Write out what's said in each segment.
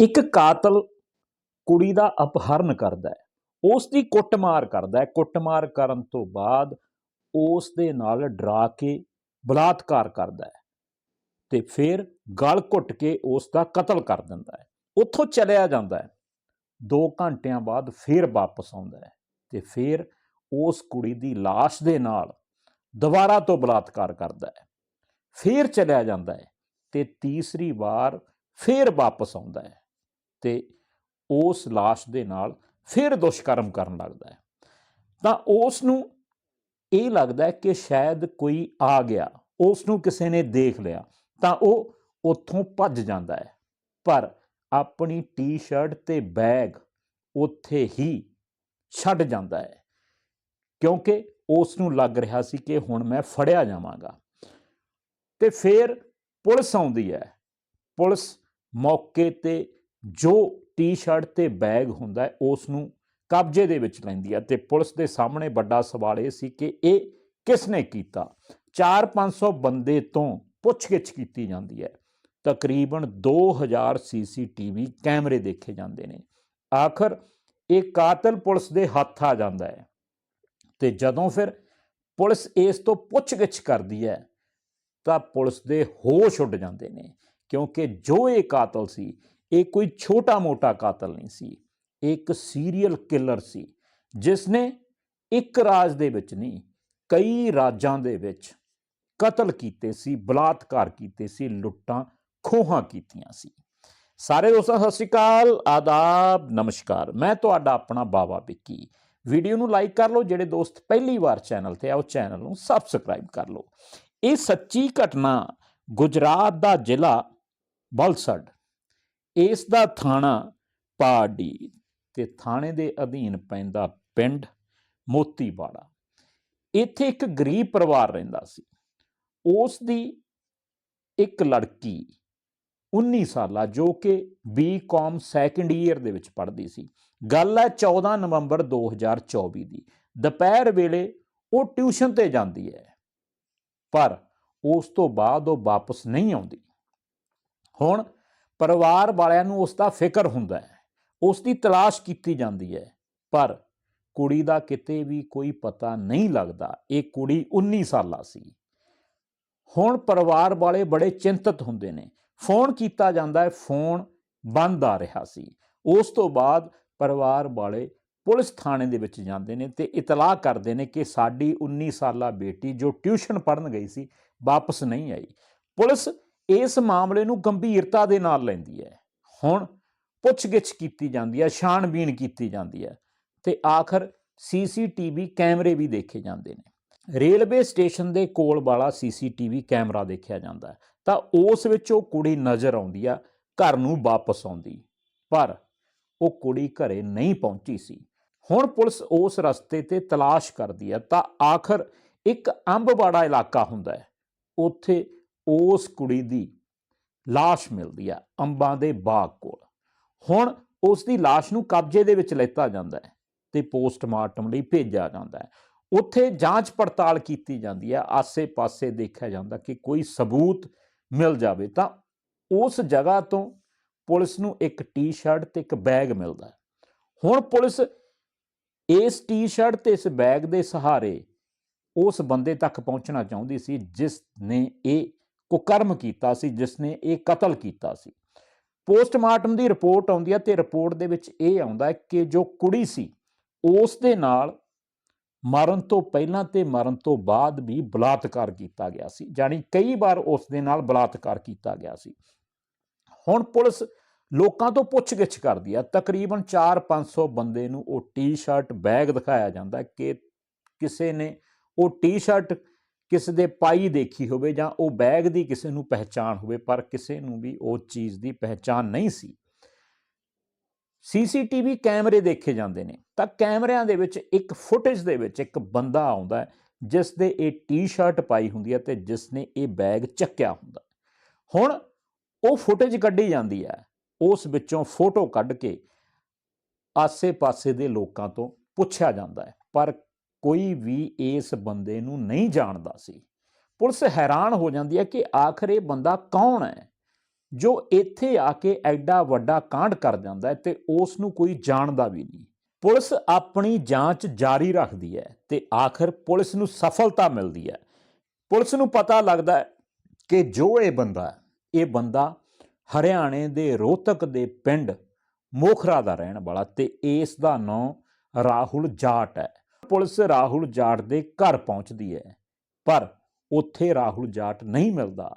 ਇੱਕ ਕਾਤਲ ਕੁੜੀ ਦਾ ਅਪਹਰਨ ਕਰਦਾ ਹੈ ਉਸ ਦੀ ਕੁੱਟਮਾਰ ਕਰਦਾ ਹੈ। ਕੁੱਟਮਾਰ ਕਰਨ ਤੋਂ ਬਾਅਦ ਉਸ ਦੇ ਨਾਲ ਡਰਾ ਕੇ ਬਲਾਤਕਾਰ ਕਰਦਾ ਹੈ ਤੇ ਫਿਰ ਗਲ ਘੁੱਟ ਕੇ ਉਸ ਦਾ ਕਤਲ ਕਰ ਦਿੰਦਾ ਹੈ। ਉੱਥੋਂ ਚਲਿਆ ਜਾਂਦਾ ਹੈ। 2 ਘੰਟਿਆਂ ਬਾਅਦ ਫਿਰ ਵਾਪਸ ਆਉਂਦਾ ਹੈ ਤੇ ਫਿਰ ਉਸ ਕੁੜੀ ਦੀ লাশ ਦੇ ਨਾਲ ਦੁਬਾਰਾ ਤੋਂ ਬਲਾਤਕਾਰ ਕਰਦਾ ਹੈ। ਫਿਰ ਚਲਿਆ ਜਾਂਦਾ ਹੈ ਤੇ ਤੀਸਰੀ ਵਾਰ ਫਿਰ ਵਾਪਸ ਆਉਂਦਾ ਹੈ। ਤੇ ਉਸ লাশ ਦੇ ਨਾਲ ਫਿਰ ਦੁਸ਼ਕਰਮ ਕਰਨ ਲੱਗਦਾ ਹੈ। ਤਾਂ ਉਸ ਨੂੰ ਇਹ ਲੱਗਦਾ ਕਿ ਸ਼ਾਇਦ ਕੋਈ ਆ ਗਿਆ, ਉਸ ਨੂੰ ਕਿਸੇ ਨੇ ਦੇਖ ਲਿਆ, ਤਾਂ ਉਹ ਉੱਥੋਂ ਭੱਜ ਜਾਂਦਾ ਹੈ। ਪਰ ਆਪਣੀ ਟੀ-ਸ਼ਰਟ ਤੇ ਬੈਗ ਉੱਥੇ ਹੀ ਛੱਡ ਜਾਂਦਾ ਹੈ, ਕਿਉਂਕਿ ਉਸ ਨੂੰ ਲੱਗ ਰਿਹਾ ਸੀ ਕਿ ਹੁਣ ਮੈਂ ਫੜਿਆ ਜਾਵਾਂਗਾ। ਤੇ ਫਿਰ ਪੁਲਿਸ ਆਉਂਦੀ ਹੈ। ਪੁਲਿਸ ਮੌਕੇ ਤੇ ਜੋ ਟੀ-ਸ਼ਰਟ ਤੇ ਬੈਗ ਹੁੰਦਾ ਹੈ ਉਸ ਨੂੰ ਕਬਜ਼ੇ ਦੇ ਵਿੱਚ ਲੈਂਦੀ ਹੈ ਤੇ ਪੁਲਿਸ ਦੇ ਸਾਹਮਣੇ ਵੱਡਾ ਸਵਾਲ ਇਹ ਸੀ ਕਿ ਇਹ ਕਿਸ ਨੇ ਕੀਤਾ 4-500 ਬੰਦੇ ਤੋਂ ਪੁੱਛਗਿੱਛ ਕੀਤੀ ਜਾਂਦੀ ਹੈ। ਤਕਰੀਬਨ 2000 ਸੀਸੀਟੀਵੀ ਕੈਮਰੇ ਦੇਖੇ ਜਾਂਦੇ ਨੇ। ਆਖਰ ਇਹ ਕਾਤਲ ਪੁਲਿਸ ਦੇ ਹੱਥ ਆ ਜਾਂਦਾ ਹੈ ਤੇ ਜਦੋਂ ਫਿਰ ਪੁਲਿਸ ਇਸ ਤੋਂ ਪੁੱਛਗਿੱਛ ਕਰਦੀ ਹੈ, ਤਾਂ ਪੁਲਿਸ ਦੇ ਹੋਸ਼ ਉੱਡ ਜਾਂਦੇ ਨੇ ਕਿਉਂਕਿ ਜੋ ਇਹ ਕਾਤਲ ਸੀ ਇਹ ਕੋਈ ਛੋਟਾ-ਮੋਟਾ ਕਾਤਲ ਨਹੀਂ ਸੀ। ਇਹ ਇੱਕ ਸੀਰੀਅਲ ਕਿਲਰ ਸੀ ਜਿਸ ਨੇ ਇੱਕ ਰਾਜ ਦੇ ਵਿੱਚ ਨਹੀਂ, ਕਈ ਰਾਜਾਂ ਦੇ ਵਿੱਚ ਕਤਲ ਕੀਤੇ ਸੀ, ਬਲਾਤਕਾਰ ਕੀਤੇ ਸੀ, ਲੁੱਟਾਂ, ਖੋਹਾਂ ਕੀਤੀਆਂ ਸੀ। ਸਾਰੇ ਦੋਸਤਾਂ, ਸਤਿ ਸ਼੍ਰੀ ਅਕਾਲ, ਆਦਾਬ, ਨਮਸਕਾਰ। ਮੈਂ ਤੁਹਾਡਾ ਆਪਣਾ ਬਾਬਾ ਵਿੱਕੀ। ਵੀਡੀਓ ਨੂੰ ਲਾਈਕ ਕਰ ਲਓ, ਜਿਹੜੇ ਦੋਸਤ ਪਹਿਲੀ ਵਾਰ ਚੈਨਲ ਤੇ ਆਓ ਚੈਨਲ ਨੂੰ ਸਬਸਕ੍ਰਾਈਬ ਕਰ ਲਓ। ਇਹ ਸੱਚੀ ਘਟਨਾ ਗੁਜਰਾਤ ਦਾ ਜ਼ਿਲ੍ਹਾ ਬਲਸਡ ਇਸ ਦਾ ਥਾਣਾ ਪਾਡੀ ਤੇ ਥਾਣੇ ਦੇ ਅਧੀਨ ਪੈਂਦਾ ਪਿੰਡ ਮੋਤੀਵਾੜਾ। ਇੱਥੇ ਇੱਕ ਗਰੀਬ ਪਰਿਵਾਰ ਰਹਿੰਦਾ ਸੀ। ਉਸ ਦੀ ਇੱਕ ਲੜਕੀ 19 ਸਾਲਾ ਜੋ ਕਿ ਬੀਕਾਮ ਸੈਕੰਡ ਈਅਰ ਦੇ ਵਿੱਚ ਪੜ੍ਹਦੀ ਸੀ। ਗੱਲ ਹੈ 14 ਨਵੰਬਰ 2024 ਦੀ। ਦੁਪਹਿਰ ਵੇਲੇ ਉਹ ਟਿਊਸ਼ਨ ਤੇ ਜਾਂਦੀ ਹੈ, ਪਰ ਉਸ ਤੋਂ ਬਾਅਦ ਉਹ ਵਾਪਸ ਨਹੀਂ ਆਉਂਦੀ। ਹੁਣ ਪਰਿਵਾਰ ਵਾਲਿਆਂ ਨੂੰ ਉਸ ਦਾ ਫਿਕਰ ਹੁੰਦਾ ਹੈ ਉਸ ਦੀ ਤਲਾਸ਼ ਕੀਤੀ ਜਾਂਦੀ ਹੈ, ਪਰ ਕੁੜੀ ਦਾ ਕਿਤੇ ਵੀ ਕੋਈ ਪਤਾ ਨਹੀਂ ਲੱਗਦਾ, ਇਹ ਕੁੜੀ 19 ਸਾਲਾ ਸੀ। ਹੁਣ ਪਰਿਵਾਰ ਵਾਲੇ ਬੜੇ ਚਿੰਤਤ ਹੁੰਦੇ ਨੇ, ਫੋਨ ਕੀਤਾ ਜਾਂਦਾ ਹੈ, ਫੋਨ ਬੰਦ ਆ ਰਿਹਾ ਸੀ। ਉਸ ਤੋਂ ਬਾਅਦ ਪਰਿਵਾਰ ਵਾਲੇ ਪੁਲਿਸ ਥਾਣੇ ਦੇ ਵਿੱਚ ਜਾਂਦੇ ਨੇ ਤੇ ਇਤਲਾਹ ਕਰਦੇ ਨੇ ਕਿ ਸਾਡੀ 19 ਸਾਲਾ ਬੇਟੀ ਜੋ ਟਿਊਸ਼ਨ ਪੜ੍ਹਨ ਗਈ ਸੀ, ਵਾਪਸ ਨਹੀਂ ਆਈ। ਪੁਲਿਸ ਇਸ ਮਾਮਲੇ ਨੂੰ ਗੰਭੀਰਤਾ ਦੇ ਨਾਲ ਲੈਂਦੀ ਹੈ। ਹੁਣ ਪੁੱਛਗਿੱਛ ਕੀਤੀ ਜਾਂਦੀ ਹੈ, ਛਾਣਬੀਣ ਕੀਤੀ ਜਾਂਦੀ ਹੈ ਤੇ ਆਖਰ ਸੀਸੀਟੀਵੀ ਕੈਮਰੇ ਵੀ ਦੇਖੇ ਜਾਂਦੇ ਨੇ। ਰੇਲਵੇ ਸਟੇਸ਼ਨ ਦੇ ਕੋਲ ਵਾਲਾ ਸੀਸੀਟੀਵੀ ਕੈਮਰਾ ਦੇਖਿਆ ਜਾਂਦਾ ਹੈ। ਤਾਂ ਉਸ ਵਿੱਚ ਉਹ ਕੁੜੀ ਨਜ਼ਰ ਆਉਂਦੀ ਆ, ਘਰ ਨੂੰ ਵਾਪਸ ਆਉਂਦੀ। ਪਰ ਉਹ ਕੁੜੀ ਘਰੇ ਨਹੀਂ ਪਹੁੰਚੀ ਸੀ। ਹੁਣ ਪੁਲਿਸ ਉਸ ਰਸਤੇ ਤੇ ਤਲਾਸ਼ ਕਰਦੀ ਹੈ। ਤਾਂ ਆਖਰ ਇੱਕ ਅੰਬਵਾੜਾ ਇਲਾਕਾ ਹੁੰਦਾ ਹੈ। ਉੱਥੇ ਉਸ ਕੁੜੀ ਦੀ লাশ ਮਿਲਦੀ ਆ ਅੰਬਾਂ ਦੇ ਬਾਗ ਕੋਲ ਹੁਣ ਉਸ ਦੀ লাশ ਨੂੰ ਕਬਜ਼ੇ ਦੇ ਵਿੱਚ ਲੈਤਾ ਜਾਂਦਾ ਹੈ ਤੇ ਪੋਸਟਮਾਰਟਮ ਲਈ ਭੇਜਿਆ ਜਾਂਦਾ ਹੈ ਉੱਥੇ ਜਾਂਚ ਪੜਤਾਲ ਕੀਤੀ ਜਾਂਦੀ ਹੈ ਆਸੇ-ਪਾਸੇ ਦੇਖਿਆ ਜਾਂਦਾ ਕਿ ਕੋਈ ਸਬੂਤ ਮਿਲ ਜਾਵੇ ਤਾਂ ਉਸ ਜਗ੍ਹਾ ਤੋਂ ਪੁਲਿਸ ਨੂੰ ਇੱਕ ਟੀ-ਸ਼ਰਟ ਤੇ ਇੱਕ ਬੈਗ ਮਿਲਦਾ ਹੈ ਹੁਣ ਪੁਲਿਸ ਇਸ ਟੀ-ਸ਼ਰਟ ਤੇ ਇਸ ਬੈਗ ਦੇ ਸਹਾਰੇ ਉਸ ਬੰਦੇ ਤੱਕ ਪਹੁੰਚਣਾ ਚਾਹੁੰਦੀ ਸੀ ਜਿਸ ਨੇ ਇਹ ਕੁਕਰਮ ਕੀਤਾ ਸੀ ਜਿਸ ਨੇ ਇਹ ਕਤਲ ਕੀਤਾ ਸੀ। ਪੋਸਟਮਾਰਟਮ ਦੀ ਰਿਪੋਰਟ ਆਉਂਦੀ ਹੈ ਤੇ ਰਿਪੋਰਟ ਦੇ ਵਿੱਚ ਇਹ ਆਉਂਦਾ ਹੈ ਕਿ ਜੋ ਕੁੜੀ ਸੀ ਉਸ ਦੇ ਨਾਲ ਮਰਨ ਤੋਂ ਪਹਿਲਾਂ ਤੇ ਮਰਨ ਤੋਂ ਬਾਅਦ ਵੀ ਬਲਾਤਕਾਰ ਕੀਤਾ ਗਿਆ ਸੀ ਜਾਨੀ ਕਈ ਵਾਰ ਉਸ ਦੇ ਨਾਲ ਬਲਾਤਕਾਰ ਕੀਤਾ ਗਿਆ ਸੀ। ਹੁਣ ਪੁਲਿਸ ਲੋਕਾਂ ਤੋਂ ਪੁੱਛਗਿੱਛ ਕਰਦੀ ਆ ਤਕਰੀਬਨ 4-500 ਬੰਦੇ ਨੂੰ ਉਹ ਟੀ-ਸ਼ਰਟ, ਬੈਗ ਦਿਖਾਇਆ ਜਾਂਦਾ ਕਿ ਕਿਸੇ ਨੇ ਉਹ ਟੀ-ਸ਼ਰਟ ਕਿਸੇ ਦੇ ਪਾਈ ਦੇਖੀ ਹੋਵੇ ਜਾਂ ਉਹ ਬੈਗ ਦੀ ਕਿਸੇ ਨੂੰ ਪਹਿਚਾਣ ਹੋਵੇ, ਪਰ ਕਿਸੇ ਨੂੰ ਵੀ ਉਹ ਚੀਜ਼ ਦੀ ਪਹਿਚਾਣ ਨਹੀਂ ਸੀ। ਸੀਸੀਟੀਵੀ ਕੈਮਰੇ ਦੇਖੇ ਜਾਂਦੇ ਨੇ। ਤਾਂ ਕੈਮਰਿਆਂ ਦੇ ਵਿੱਚ ਇੱਕ ਫੁਟੇਜ ਦੇ ਵਿੱਚ ਇੱਕ ਬੰਦਾ ਆਉਂਦਾ ਹੈ ਜਿਸ ਦੇ ਇਹ ਟੀ-ਸ਼ਰਟ ਪਾਈ ਹੁੰਦੀ ਹੈ ਤੇ ਜਿਸ ਨੇ ਇਹ ਬੈਗ ਚੱਕਿਆ ਹੁੰਦਾ ਹੁਣ ਉਹ ਫੁਟੇਜ ਕੱਢੀ ਜਾਂਦੀ ਹੈ, ਉਸ ਵਿੱਚੋਂ ਫੋਟੋ ਕੱਢ ਕੇ ਆਸੇ-ਪਾਸੇ ਦੇ ਲੋਕਾਂ ਤੋਂ ਪੁੱਛਿਆ ਜਾਂਦਾ ਹੈ, ਪਰ ਕੋਈ ਵੀ ਇਸ ਬੰਦੇ ਨੂੰ ਨਹੀਂ ਜਾਣਦਾ ਸੀ। ਪੁਲਿਸ ਹੈਰਾਨ ਹੋ ਜਾਂਦੀ ਹੈ ਕਿ ਆਖਰ ਇਹ ਬੰਦਾ ਕੌਣ ਹੈ, ਜੋ ਇੱਥੇ ਆ ਕੇ ਐਡਾ ਵੱਡਾ ਕਾਂਡ ਕਰ ਜਾਂਦਾ ਹੈ ਤੇ ਉਸ ਨੂੰ ਕੋਈ ਜਾਣਦਾ ਵੀ ਨਹੀਂ। ਪੁਲਿਸ ਆਪਣੀ ਜਾਂਚ ਜਾਰੀ ਰੱਖਦੀ ਹੈ ਤੇ ਆਖਰ ਪੁਲਿਸ ਨੂੰ ਸਫਲਤਾ ਮਿਲਦੀ ਹੈ। ਪੁਲਿਸ ਨੂੰ ਪਤਾ ਲੱਗਦਾ ਹੈ ਕਿ ਜੋ ਇਹ ਬੰਦਾ ਇਹ ਬੰਦਾ ਹਰਿਆਣੇ ਦੇ ਰੋਹਤਕ ਦੇ ਪਿੰਡ ਮੋਖਰਾ ਦਾ ਰਹਿਣ ਵਾਲਾ ਤੇ ਇਸ ਦਾ ਨਾਮ ਰਾਹੁਲ ਜਾਟ ਹੈ। ਪੁਲਿਸ ਰਾਹੁਲ ਜਾਟ ਦੇ ਘਰ ਪਹੁੰਚਦੀ ਹੈ, ਪਰ ਉੱਥੇ ਰਾਹੁਲ ਜਾਟ ਨਹੀਂ ਮਿਲਦਾ।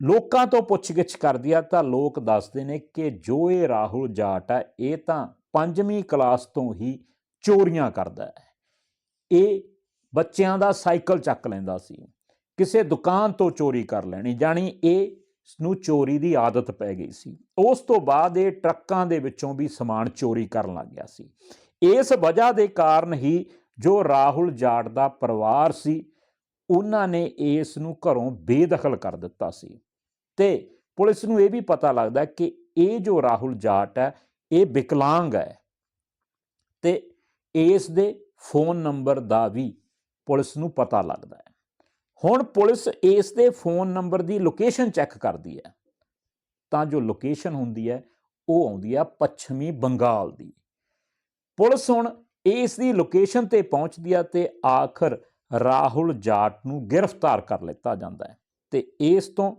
ਲੋਕਾਂ ਤੋਂ ਪੁੱਛਗਿੱਛ ਕਰਦੀ ਆ ਤਾਂ ਲੋਕ ਦੱਸਦੇ ਨੇ ਕਿ ਜੋ ਇਹ ਰਾਹੁਲ ਜਾਟ ਹੈ ਇਹ ਤਾਂ ਪੰਜਵੀਂ ਕਲਾਸ ਤੋਂ ਹੀ ਚੋਰੀਆਂ ਕਰਦਾ ਹੈ। ਇਹ ਬੱਚਿਆਂ ਦਾ ਸਾਈਕਲ ਚੱਕ ਲੈਂਦਾ ਸੀ। ਕਿਸੇ ਦੁਕਾਨ ਤੋਂ ਚੋਰੀ ਕਰ ਲੈਣੀ ਜਾਣੀ ਇਹ ਨੂੰ ਚੋਰੀ ਦੀ ਆਦਤ ਪੈ ਗਈ ਸੀ। ਉਸ ਤੋਂ ਬਾਅਦ ਇਹ ਟਰੱਕਾਂ ਦੇ ਵਿੱਚੋਂ ਵੀ ਸਮਾਨ ਚੋਰੀ ਕਰਨ ਲੱਗ ਗਿਆ ਸੀ। ਇਸ ਵਜ੍ਹਾ ਦੇ ਕਾਰਨ ਹੀ ਜੋ ਰਾਹੁਲ ਜਾਟ ਦਾ ਪਰਿਵਾਰ ਸੀ, ਉਹਨਾਂ ਨੇ ਇਸ ਨੂੰ ਘਰੋਂ ਬੇਦਖਲ ਕਰ ਦਿੱਤਾ ਸੀ। ਤੇ ਪੁਲਿਸ ਨੂੰ ਇਹ ਵੀ ਪਤਾ ਲੱਗਦਾ ਕਿ ਇਹ ਜੋ ਰਾਹੁਲ ਜਾਟ ਹੈ, ਇਹ ਵਿਕਲਾਂਗ ਹੈ। ਤੇ ਇਸ ਦੇ ਫੋਨ ਨੰਬਰ ਦਾ ਵੀ ਪੁਲਿਸ ਨੂੰ ਪਤਾ ਲੱਗਦਾ ਹੈ। ਹੁਣ ਪੁਲਿਸ ਇਸ ਦੇ ਫੋਨ ਨੰਬਰ ਦੀ ਲੋਕੇਸ਼ਨ ਚੈੱਕ ਕਰਦੀ ਹੈ। ਤਾਂ ਜੋ ਲੋਕੇਸ਼ਨ ਹੁੰਦੀ ਹੈ, ਉਹ ਆਉਂਦੀ ਹੈ ਪੱਛਮੀ ਬੰਗਾਲ ਦੀ। ਪੁਲਿਸ ਹੁਣ ਇਸ ਦੀ ਲੋਕੇਸ਼ਨ ਤੇ ਪਹੁੰਚਦੀ ਹੈ ਤੇ ਆਖਰ ਰਾਹੁਲ ਜਾਟ ਨੂੰ ਗ੍ਰਿਫਤਾਰ ਕਰ ਲਿੱਤਾ ਜਾਂਦਾ ਹੈ ਤੇ ਇਸ ਤੋਂ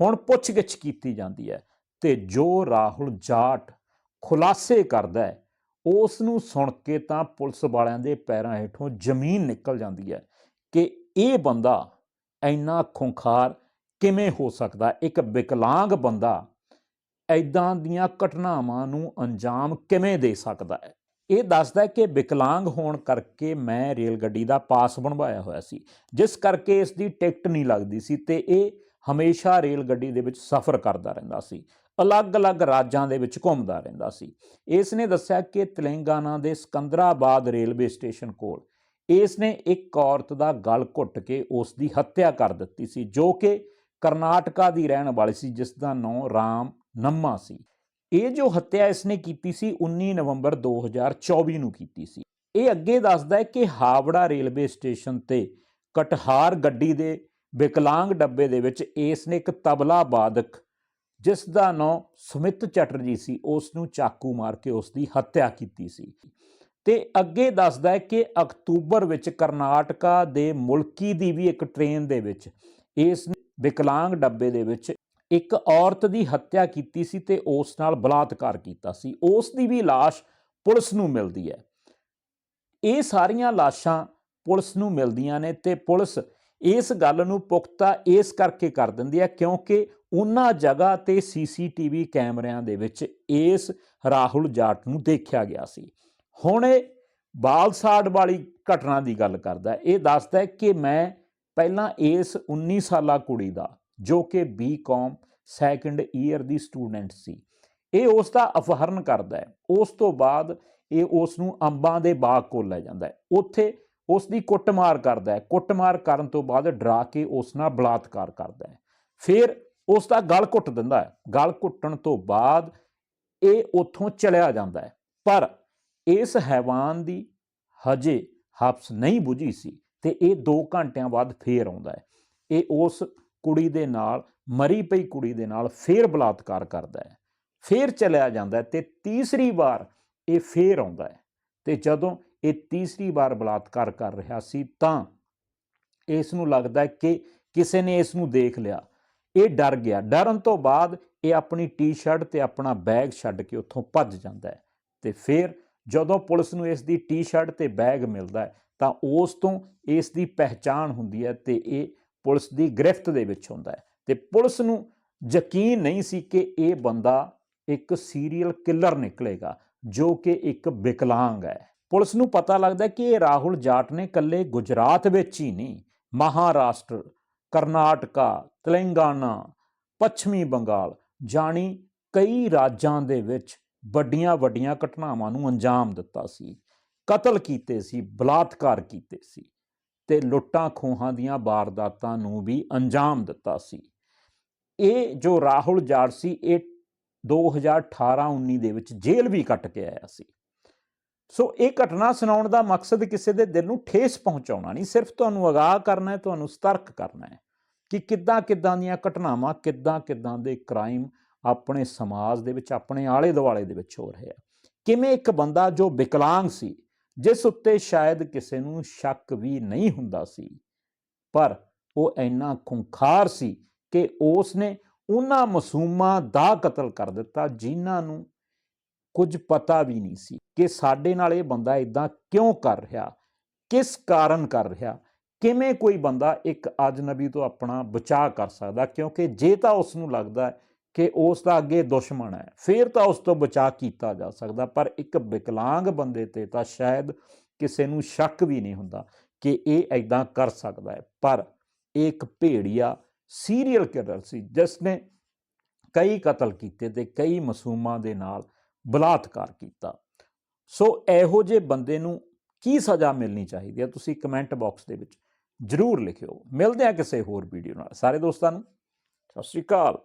ਹੁਣ ਪੁੱਛਗਿੱਛ ਕੀਤੀ ਜਾਂਦੀ ਹੈ ਤੇ ਜੋ ਰਾਹੁਲ ਜਾਟ ਖੁਲਾਸੇ ਕਰਦਾ ਹੈ, ਉਸ ਨੂੰ ਸੁਣ ਕੇ ਤਾਂ ਪੁਲਿਸ ਵਾਲਿਆਂ ਦੇ ਪੈਰਾਂ ਹੇਠੋਂ ਜ਼ਮੀਨ ਨਿਕਲ ਜਾਂਦੀ ਹੈ ਕਿ ਇਹ ਬੰਦਾ ਇੰਨਾ ਖੁੰਖਾਰ ਕਿਵੇਂ ਹੋ ਸਕਦਾ, ਇੱਕ ਵਿਕਲਾਂਗ ਬੰਦਾ ਐਦਾਂ ਦੀਆਂ ਘਟਨਾਵਾਂ ਨੂੰ ਅੰਜਾਮ ਕਿਵੇਂ ਦੇ ਸਕਦਾ ਹੈ? ਇਹ ਦੱਸਦਾ ਕਿ ਵਿਕਲਾਂਗ ਹੋਣ ਕਰਕੇ ਮੈਂ ਰੇਲ ਗੱਡੀ ਦਾ ਪਾਸ ਬਣਵਾਇਆ ਹੋਇਆ ਸੀ। ਜਿਸ ਕਰਕੇ ਇਸ ਦੀ ਟਿਕਟ ਨਹੀਂ ਲੱਗਦੀ ਸੀ ਤੇ ਇਹ ਹਮੇਸ਼ਾ ਰੇਲ ਗੱਡੀ ਦੇ ਵਿੱਚ ਸਫ਼ਰ ਕਰਦਾ ਰਹਿੰਦਾ ਸੀ। ਅਲੱਗ-ਅਲੱਗ ਰਾਜਾਂ ਦੇ ਵਿੱਚ ਘੁੰਮਦਾ ਰਹਿੰਦਾ ਸੀ। ਇਸ ਨੇ ਦੱਸਿਆ ਕਿ ਤੇਲੰਗਾਨਾ ਦੇ ਸਕੰਦਰਾਬਾਦ ਰੇਲਵੇ ਸਟੇਸ਼ਨ ਕੋਲ ਇਸ ਨੇ ਇੱਕ ਔਰਤ ਦਾ ਗਲ ਘੁੱਟ ਕੇ ਉਸ ਦੀ ਹੱਤਿਆ ਕਰ ਦਿੱਤੀ ਸੀ, ਜੋ ਕਿ ਕਰਨਾਟਕਾ ਦੀ ਰਹਿਣ ਵਾਲੀ ਸੀ, ਜਿਸ ਦਾ ਨਾਂ ਰਾਮ ਨੰਮਾ ਸੀ। ਇਹ ਜੋ ਹੱਤਿਆ ਇਸ ਨੇ ਕੀਤੀ ਸੀ 19 ਨਵੰਬਰ 2024 ਨੂੰ ਕੀਤੀ ਸੀ। ਇਹ ਅੱਗੇ ਦੱਸਦਾ ਹੈ ਕਿ ਹਾਵੜਾ ਰੇਲਵੇ ਸਟੇਸ਼ਨ ਤੇ ਕਟਹਾਰ ਗੱਡੀ ਦੇ ਵਿਕਲਾਂਗ ਡੱਬੇ ਦੇ ਵਿੱਚ ਇਸ ਨੇ ਇੱਕ ਤਬਲਾ ਬਾਦਕ, ਜਿਸ ਦਾ ਨਾਮ ਸੁਮਿਤ ਚਟਰਜੀ ਸੀ ਉਸ ਨੂੰ ਚਾਕੂ ਮਾਰ ਕੇ ਉਸ ਦੀ ਹੱਤਿਆ ਕੀਤੀ ਸੀ। ਤੇ ਅੱਗੇ ਦੱਸਦਾ ਹੈ ਕਿ ਅਕਤੂਬਰ ਵਿੱਚ ਕਰਨਾਟਕਾ ਦੇ ਮੁਲਕੀ ਦੀ ਵੀ ਇੱਕ ਟ੍ਰੇਨ ਦੇ ਵਿੱਚ ਇਸ ਵਿਕਲਾਂਗ ਡੱਬੇ ਦੇ ਵਿੱਚ ਇੱਕ ਔਰਤ ਦੀ ਹੱਤਿਆ ਕੀਤੀ ਸੀ ਤੇ ਉਸ ਨਾਲ ਬਲਾਤਕਾਰ ਕੀਤਾ ਸੀ। ਉਸ ਦੀ ਵੀ ਲਾਸ਼ ਪੁਲਿਸ ਨੂੰ ਮਿਲਦੀ ਹੈ। ਇਹ ਸਾਰੀਆਂ ਲਾਸ਼ਾਂ ਪੁਲਿਸ ਨੂੰ ਮਿਲਦੀਆਂ ਨੇ ਤੇ ਪੁਲਿਸ ਇਸ ਗੱਲ ਨੂੰ ਪੁਖਤਾ ਇਸ ਕਰਕੇ ਕਰ ਦਿੰਦੀ ਹੈ ਕਿਉਂਕਿ ਉਹਨਾਂ ਜਗ੍ਹਾ ਤੇ ਸੀਸੀਟੀਵੀ ਕੈਮਰਿਆਂ ਦੇ ਵਿੱਚ ਇਸ ਰਾਹੁਲ ਜਾਟ ਨੂੰ ਦੇਖਿਆ ਗਿਆ ਸੀ। ਹੁਣ ਇਹ ਬਾਲਸਾੜ ਵਾਲੀ ਘਟਨਾ ਦੀ ਗੱਲ ਕਰਦਾ ਇਹ ਦੱਸਦਾ ਕਿ ਮੈਂ ਪਹਿਲਾਂ ਇਸ 19 ਸਾਲਾ ਕੁੜੀ ਦਾ ਜੋ ਕਿ ਬੀਕਾਮ ਸੈਕੰਡ ਈਅਰ ਦੀ ਸਟੂਡੈਂਟ ਸੀ। ਇਹ ਉਸ ਦਾ ਅਪਹਰਨ ਕਰਦਾ ਹੈ। ਉਸ ਤੋਂ ਬਾਅਦ ਇਹ ਉਸ ਨੂੰ ਅੰਬਾਂ ਦੇ ਬਾਗ ਕੋਲ ਲੈ ਜਾਂਦਾ ਹੈ। ਉੱਥੇ ਉਸ ਦੀ ਕੁੱਟਮਾਰ ਕਰਦਾ ਹੈ। ਕੁੱਟਮਾਰ ਕਰਨ ਤੋਂ ਬਾਅਦ ਡਰਾ ਕੇ ਉਸ ਨਾਲ ਬਲਾਤਕਾਰ ਕਰਦਾ ਹੈ। ਫਿਰ ਉਸ ਦਾ ਗਲ ਘੁੱਟ ਦਿੰਦਾ ਹੈ। ਗਲ ਘੁੱਟਣ ਤੋਂ ਬਾਅਦ ਇਹ ਉੱਥੋਂ ਚਲਿਆ ਜਾਂਦਾ ਹੈ। ਪਰ ਇਸ ਹੈਵਾਨ ਦੀ ਹਜੇ ਹਬਸ ਨਹੀਂ ਬੁਝੀ ਸੀ ਤੇ ਇਹ 2 ਘੰਟਿਆਂ ਬਾਅਦ ਫੇਰ ਆਉਂਦਾ ਹੈ। ਇਹ ਉਸ ਕੁੜੀ ਦੇ ਨਾਲ, ਮਰੀ ਪਈ ਕੁੜੀ ਦੇ ਨਾਲ ਫੇਰ ਬਲਾਤਕਾਰ ਕਰਦਾ ਹੈ। ਫੇਰ ਚਲਿਆ ਜਾਂਦਾ ਹੈ ਤੇ ਤੀਸਰੀ ਵਾਰ ਇਹ ਫੇਰ ਆਉਂਦਾ ਹੈ ਤੇ ਜਦੋਂ ਇਹ ਤੀਸਰੀ ਵਾਰ ਬਲਾਤਕਾਰ ਕਰ ਰਿਹਾ ਸੀ ਤਾਂ ਇਸ ਨੂੰ ਲੱਗਦਾ ਕਿ ਕਿਸੇ ਨੇ ਇਸ ਨੂੰ ਦੇਖ ਲਿਆ। ਇਹ ਡਰ ਗਿਆ। ਡਰਨ ਤੋਂ ਬਾਅਦ ਇਹ ਆਪਣੀ ਟੀ-ਸ਼ਰਟ ਤੇ ਆਪਣਾ ਬੈਗ ਛੱਡ ਕੇ ਉੱਥੋਂ ਭੱਜ ਜਾਂਦਾ ਹੈ ਤੇ ਫਿਰ ਜਦੋਂ ਪੁਲਿਸ ਨੂੰ ਇਸ ਦੀ ਟੀ-ਸ਼ਰਟ ਤੇ ਬੈਗ ਮਿਲਦਾ ਹੈ ਤਾਂ ਉਸ ਤੋਂ ਇਸ ਦੀ ਪਹਿਚਾਣ ਹੁੰਦੀ ਹੈ ਤੇ ਇਹ ਪੁਲਿਸ ਦੀ ਗ੍ਰਿਫਤ ਦੇ ਵਿੱਚ ਹੁੰਦਾ ਹੈ। ਤੇ ਪੁਲਿਸ ਨੂੰ ਯਕੀਨ ਨਹੀਂ ਸੀ ਕਿ ਇਹ ਬੰਦਾ ਇੱਕ ਸੀਰੀਅਲ ਕਿਲਰ ਨਿਕਲੇਗਾ, ਜੋ ਕਿ ਇੱਕ ਵਿਕਲਾਂਗ ਹੈ। ਪੁਲਿਸ ਨੂੰ ਪਤਾ ਲੱਗਦਾ ਕਿ ਇਹ ਰਾਹੁਲ ਜਾਟ ਨੇ ਇਕੱਲੇ ਗੁਜਰਾਤ ਵਿੱਚ ਹੀ ਨਹੀਂ, ਮਹਾਰਾਸ਼ਟਰ, ਕਰਨਾਟਕਾ, ਤੇਲੰਗਾਨਾ, ਪੱਛਮੀ ਬੰਗਾਲ ਜਾਣੀ ਕਈ ਰਾਜਾਂ ਦੇ ਵਿੱਚ ਵੱਡੀਆਂ ਵੱਡੀਆਂ ਘਟਨਾਵਾਂ ਨੂੰ ਅੰਜਾਮ ਦਿੱਤਾ ਸੀ। ਕਤਲ ਕੀਤੇ ਸੀ, ਬਲਾਤਕਾਰ ਕੀਤੇ ਸੀ। ਤੇ ਲੁੱਟਾਂ ਖੋਹਾਂ ਦੀਆਂ ਵਾਰਦਾਤਾਂ ਨੂੰ ਵੀ ਅੰਜਾਮ ਦਿੱਤਾ ਸੀ। ਇਹ ਜੋ ਰਾਹੁਲ ਜਾੜ ਸੀ, ਇਹ 2018-19 ਦੇ ਵਿੱਚ ਜੇਲ੍ਹ ਵੀ ਕੱਟ ਕੇ ਆਇਆ ਸੀ। ਸੋ ਇਹ ਘਟਨਾ ਸੁਣਾਉਣ ਦਾ ਮਕਸਦ ਕਿਸੇ ਦੇ ਦਿਲ ਨੂੰ ਠੇਸ ਪਹੁੰਚਾਉਣਾ ਨਹੀਂ, ਸਿਰਫ ਤੁਹਾਨੂੰ ਅਗਾਹ ਕਰਨਾ ਹੈ, ਤੁਹਾਨੂੰ ਸਤਰਕ ਕਰਨਾ ਹੈ ਕਿ ਕਿੱਦਾਂ ਕਿੱਦਾਂ ਦੀਆਂ ਘਟਨਾਵਾਂ, ਕਿੱਦਾਂ ਕਿੱਦਾਂ ਦੇ ਕ੍ਰਾਈਮ ਆਪਣੇ ਸਮਾਜ ਦੇ ਵਿੱਚ, ਆਪਣੇ ਆਲੇ ਦੁਆਲੇ ਦੇ ਵਿੱਚ ਹੋ ਰਹੇ ਆ। ਕਿਵੇਂ ਇੱਕ ਬੰਦਾ ਜੋ ਵਿਕਲਾਂਗ ਸੀ ਜਿਸ ਉੱਤੇ ਸ਼ਾਇਦ ਕਿਸੇ ਨੂੰ ਸ਼ੱਕ ਵੀ ਨਹੀਂ ਹੁੰਦਾ ਸੀ। ਪਰ ਉਹ ਇੰਨਾ ਖੁੰਖਾਰ ਸੀ ਕਿ ਉਸ ਨੇ ਉਹਨਾਂ ਮਾਸੂਮਾਂ ਦਾ ਕਤਲ ਕਰ ਦਿੱਤਾ ਜਿਨ੍ਹਾਂ ਨੂੰ ਕੁਝ ਪਤਾ ਵੀ ਨਹੀਂ ਸੀ ਕਿ ਸਾਡੇ ਨਾਲ ਇਹ ਬੰਦਾ ਇਦਾਂ ਕਿਉਂ ਕਰ ਰਿਹਾ, ਕਿਸ ਕਾਰਨ ਕਰ ਰਿਹਾ, ਕਿਵੇਂ ਕੋਈ ਬੰਦਾ ਇੱਕ ਅਜਨਬੀ ਤੋਂ ਆਪਣਾ ਬਚਾਅ ਕਰ ਸਕਦਾ, ਕਿਉਂਕਿ ਜੇ ਤਾਂ ਉਸ ਨੂੰ ਲੱਗਦਾ ਕਿ ਉਸ ਦਾ ਅੱਗੇ ਦੁਸ਼ਮਣ ਹੈ। ਫਿਰ ਤਾਂ ਉਸ ਤੋਂ ਬਚਾਅ ਕੀਤਾ ਜਾ ਸਕਦਾ, ਪਰ ਇੱਕ ਵਿਕਲਾਂਗ ਬੰਦੇ ਤੇ ਤਾਂ ਸ਼ਾਇਦ ਕਿਸੇ ਨੂੰ ਸ਼ੱਕ ਵੀ ਨਹੀਂ ਹੁੰਦਾ ਕਿ ਇਹ ਐਦਾਂ ਕਰ ਸਕਦਾ ਹੈ। ਪਰ ਇਹ ਇੱਕ ਭੇੜੀਆ ਸੀਰੀਅਲ ਕਿਲਰ ਸੀ ਜਿਸ ਨੇ ਕਈ ਕਤਲ ਕੀਤੇ ਤੇ ਕਈ ਮਾਸੂਮਾਂ ਦੇ ਨਾਲ ਬਲਾਤਕਾਰ ਕੀਤਾ। ਸੋ ਇਹੋ ਜਿਹੇ ਬੰਦੇ ਨੂੰ ਕੀ ਸਜ਼ਾ ਮਿਲਣੀ ਚਾਹੀਦੀ ਹੈ? ਤੁਸੀਂ ਕਮੈਂਟ ਬਾਕਸ ਦੇ ਵਿੱਚ ਜਰੂਰ ਲਿਖਿਓ। ਮਿਲਦੇ ਹਾਂ ਕਿਸੇ ਹੋਰ ਵੀਡੀਓ ਨਾਲ। ਸਾਰੇ ਦੋਸਤਾਂ ਨੂੰ, ਸਤਿ ਸ਼੍ਰੀ ਅਕਾਲ।